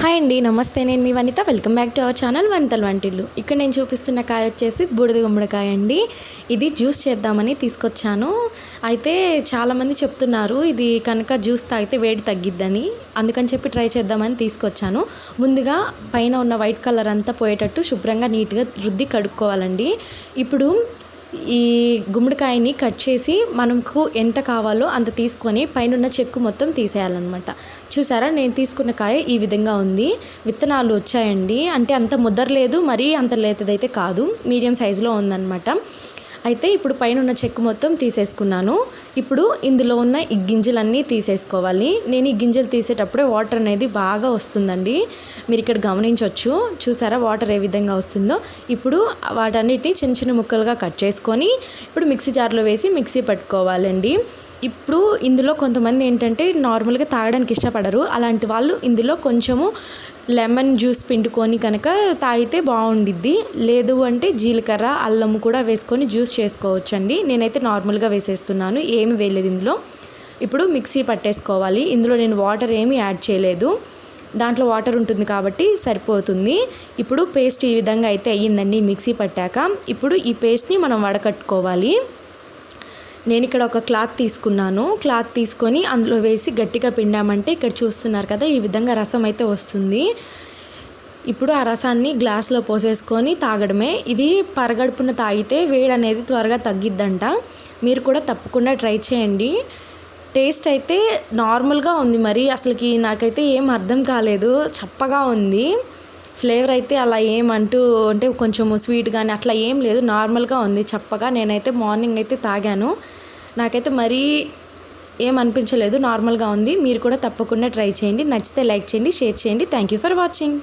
Hi అండి నమస్తే. నేను మీ Vanitha. Welcome back to our channel వనితల వంటిల్లు. ఇక్కడ నేను చూపిస్తున్న కాయ వచ్చేసి బూడిద గుమ్మడికాయ అండి. ఇది జ్యూస్ చేద్దామని తీసుకొచ్చాను. అయితే చాలామంది చెప్తున్నారు ఇది కనుక జ్యూస్ తాగితే వేడి తగ్గిద్దని. అందుకని చెప్పి ట్రై చేద్దామని తీసుకొచ్చాను. ముందుగా పైన ఉన్న వైట్ కలర్ అంతా పోయేటట్టు శుభ్రంగా నీట్గా రుద్ది కడుక్కోవాలండి. ఇప్పుడు ఈ గుమ్మడికాయని కట్ చేసి మనకు ఎంత కావాలో అంత తీసుకొని పైన చెక్కు మొత్తం తీసేయాలన్నమాట. చూసారా? నేను తీసుకున్న కాయ ఈ విధంగా ఉంది. విత్తనాలు వచ్చాయండి. అంటే అంత ముద్దరలేదు మరీ అంత లేతదైతే కాదు. మీడియం సైజులో ఉందన్నమాట. అయితే ఇప్పుడు పైన ఉన్న చెక్కు మొత్తం తీసేసుకున్నాను. ఇప్పుడు ఇందులో ఉన్న ఈ గింజలన్నీ తీసేసుకోవాలి. నేను ఈ గింజలు తీసేటప్పుడే వాటర్ అనేది బాగా వస్తుందండి. మీరు ఇక్కడ గమనించవచ్చు చూసారా? వాటర్ ఏ విధంగా వస్తుందో. ఇప్పుడు వాటన్నిటిని చిన్న చిన్న ముక్కలుగా కట్ చేసుకొని ఇప్పుడు మిక్సీ జార్లో వేసి మిక్సీ పట్టుకోవాలండి. ఇప్పుడు ఇందులో కొంతమంది ఏంటంటే నార్మల్గా తాగడానికి ఇష్టపడరు. అలాంటి వాళ్ళు ఇందులో కొంచెము లెమన్ జ్యూస్ పిండుకొని కనుక తాగితే బాగుండిద్ది. లేదు అంటే జీలకర్ర అల్లం కూడా వేసుకొని జ్యూస్ చేసుకోవచ్చండి. నేనైతే నార్మల్గా వేసేస్తున్నాను. ఏమి వేయలేదు ఇందులో. ఇప్పుడు మిక్సీ పట్టేసుకోవాలి. ఇందులో నేను వాటర్ ఏమి యాడ్ చేయలేదు. దాంట్లో వాటర్ ఉంటుంది కాబట్టి సరిపోతుంది. ఇప్పుడు పేస్ట్ ఈ విధంగా అయితే అయ్యిందండి. మిక్సీ పట్టాక ఇప్పుడు ఈ పేస్ట్ని మనం వడకట్టుకోవాలి. నేను ఇక్కడ ఒక క్లాత్ తీసుకున్నాను. క్లాత్ తీసుకొని అందులో వేసి గట్టిగా పిండామంటే ఇక్కడ చూస్తున్నారు కదా ఈ విధంగా రసం అయితే వస్తుంది. ఇప్పుడు ఆ రసాన్ని గ్లాస్లో పోసేసుకొని తాగడమే. ఇది పరగడుపున తాగితే వేడి అనేది త్వరగా తగ్గిద్దంట. మీరు కూడా తప్పకుండా ట్రై చేయండి. టేస్ట్ అయితే నార్మల్గా ఉంది మరి. అసలుకి నాకైతే ఏం అర్థం కాలేదు. చప్పగా ఉంది. ఫ్లేవర్ అయితే అలా ఏమంటూ అంటే కొంచెం స్వీట్ కానీ అట్లా ఏం లేదు. నార్మల్గా ఉంది చప్పగా. నేనైతే మార్నింగ్ అయితే తాగాను. నాకైతే మరీ ఏమనిపించలేదు నార్మల్గా ఉంది. మీరు కూడా తప్పకుండా ట్రై చేయండి. నచ్చితే లైక్ చేయండి షేర్ చేయండి. Thank you for watching.